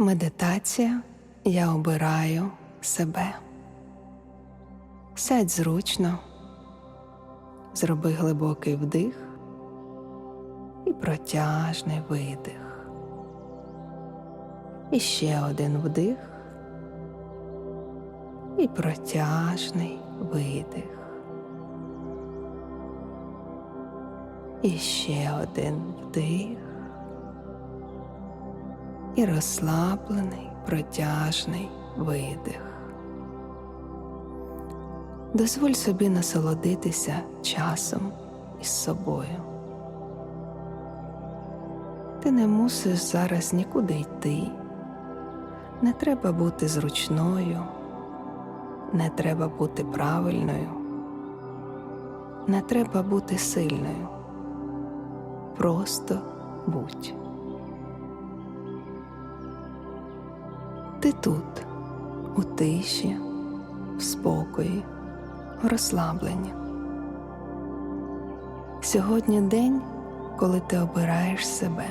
Медитація я обираю себе. Сядь зручно, зроби глибокий вдих і протяжний видих. І ще один вдих і протяжний видих. І ще один вдих і розслаблений протяжний видих. Дозволь собі насолодитися часом із собою. Ти не мусиш зараз нікуди йти. Не треба бути зручною, не треба бути правильною, не треба бути сильною. Просто будь. Ти тут, у тиші, в спокої, в розслабленні. Сьогодні день, коли ти обираєш себе.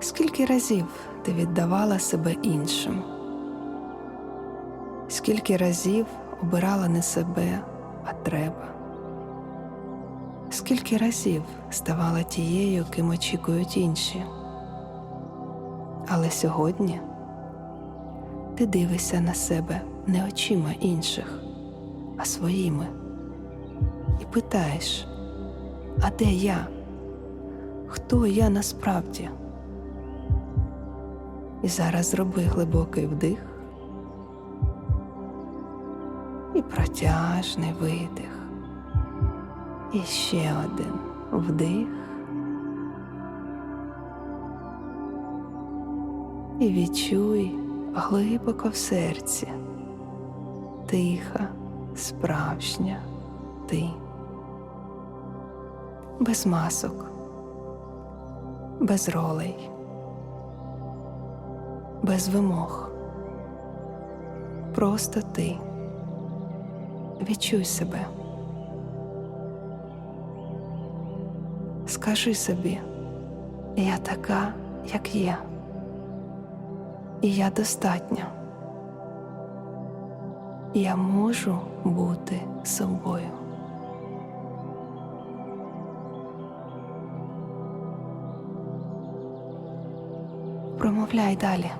Скільки разів ти віддавала себе іншим? Скільки разів обирала не себе, а треба? Скільки разів ставала тією, ким очікують інші? Але сьогодні ти дивишся на себе не очима інших, а своїми, і питаєш, а де я? Хто я насправді? І зараз зроби глибокий вдих і протяжний видих. І ще один вдих. І відчуй глибоко в серці, тиха, справжня ти, без масок, без ролей, без вимог, просто ти. Відчуй себе. Скажи собі, я така, як є і я достатня. Я можу бути собою. Промовляй далі.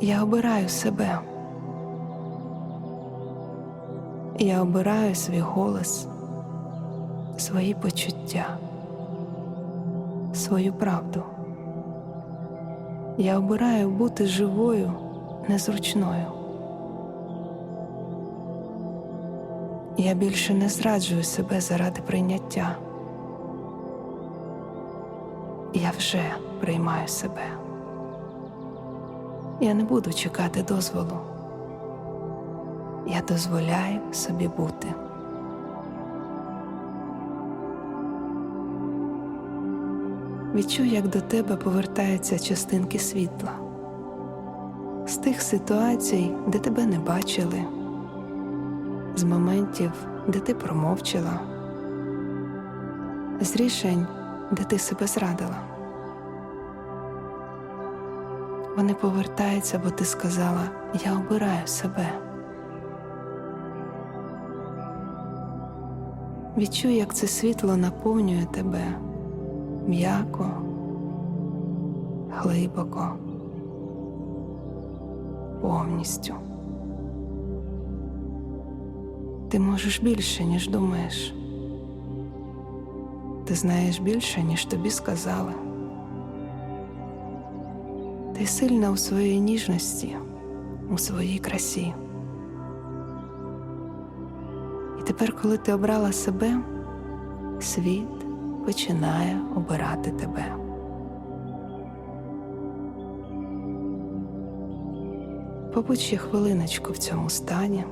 Я обираю себе. Я обираю свій голос, свої почуття, свою правду. Я обираю бути живою, незручною. Я більше не зраджую себе заради прийняття. Я вже приймаю себе. Я не буду чекати дозволу. Я дозволяю собі бути. Відчуй, як до тебе повертаються частинки світла з тих ситуацій, де тебе не бачили, з моментів, де ти промовчала, з рішень, де ти себе зрадила. Вони повертаються, бо ти сказала Я обираю себе. Відчуй, як це світло наповнює тебе м'яко, глибоко, повністю. Ти можеш більше, ніж думаєш. Ти знаєш більше, ніж тобі сказали. Ти сильна у своїй ніжності, у своїй красі. І тепер, коли ти обрала себе, світ починає обирати тебе. Побудь ще хвилиночку в цьому стані.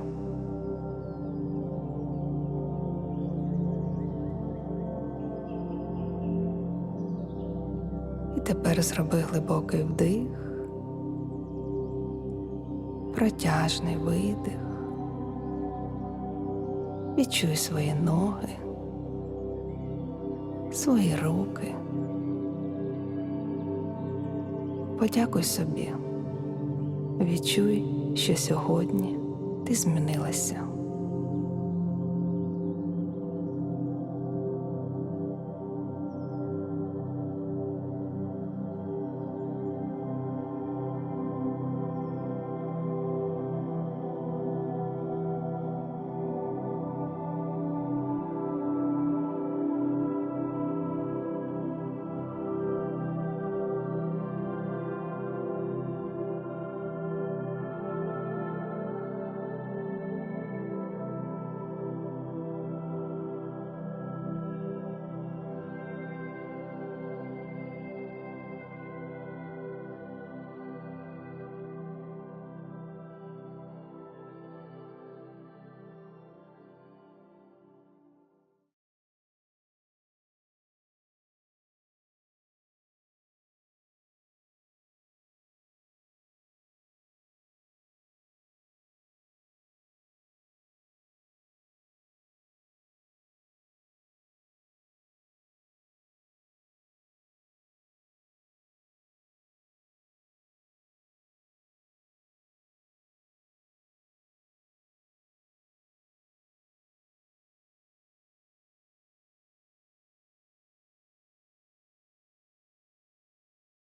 І тепер зроби глибокий вдих, протяжний видих. Відчуй свої ноги, свої руки. Подякуй собі, відчуй, що сьогодні ти змінилася.